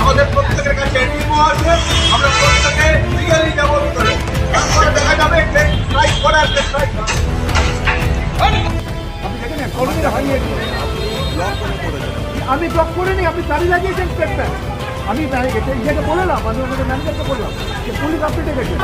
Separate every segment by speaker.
Speaker 1: আমাদের প্রত্যেকের কাছে আছে আমরা আমি ব্লক করিনি আপনি গাড়ি লাগিয়েছেন স্টেট ব্যাংক আমি ইয়েকে বললাম আমি আমাদের ম্যানেজারকে বললাম, যে পুলিশ আপনি ডেকেছে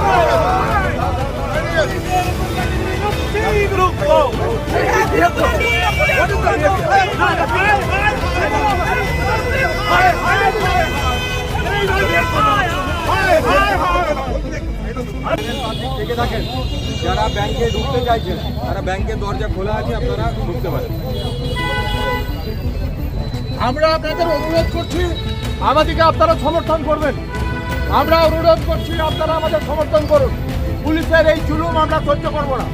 Speaker 2: যারা ব্যাংকে ঢুকতে চাইছেন, তারা ব্যাংকের দরজা খোলা আছে, আপনারা ঢুকতে পারেন।
Speaker 1: আমরা আপনাদের অনুরোধ করছি, আমাদেরকে আপনারা সমর্থন করবেন। আমরা অনুরোধ করছি, আপনারা আমাদের সমর্থন করুন। পুলিশের এই জুলুম আমরা সহ্য করব না।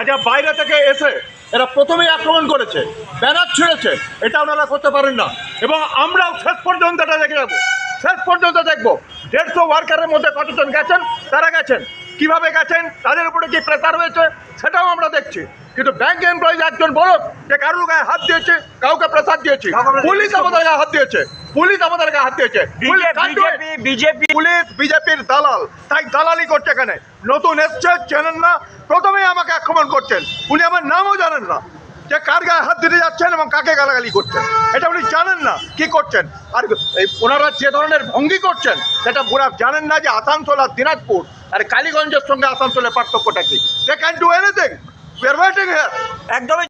Speaker 1: আচ্ছা বাইরে থেকে এসে এরা প্রথমেই আক্রমণ করেছে ব্যানার ছিঁড়েছে এটা ওনারা করতে পারেন না। এবং আমরাও শেষ পর্যন্ত এটা দেখে যাব। শেষ পর্যন্ত দেখব। দেড়শো ওয়ার্কারের মধ্যে কতজন গেছেন তারা গেছেন কীভাবে গেছেন তাদের উপরে কি প্রেসার হয়েছে সেটাও আমরা দেখছি। কিন্তু ব্যাংক এমপ্লয়িজ একজন বলো যে কারোর গায়ে হাত দিয়েছে কাউকে প্রেসার দিয়েছে। পুলিশ আমাদের গায়ে হাত দিয়েছে। পুলিশ আমাদের হাত দিয়েছে.
Speaker 3: বিজেপি পুলিশ বিজেপির দালাল তাই দালালি করছে এখানে। নতুন এসছে চেনেন না প্রথমেই আমাকে আক্রমণ করছেন। উনি আমার নামও জানেন না যে কার গায়ে হাত দিতে যাচ্ছেন এবং কাকে গালাগালি করছেন। এটা উনি জানেন না কি করছেন। আর এই ওনারা যে ধরনের ভঙ্গি করছেন সেটা পুরা জানেন না যে আসানসোল আর দিনাজপুর আর কালীগঞ্জের সঙ্গে আসানসোলের পার্থক্যটা কি। They can do anything we are waiting here
Speaker 4: একদমই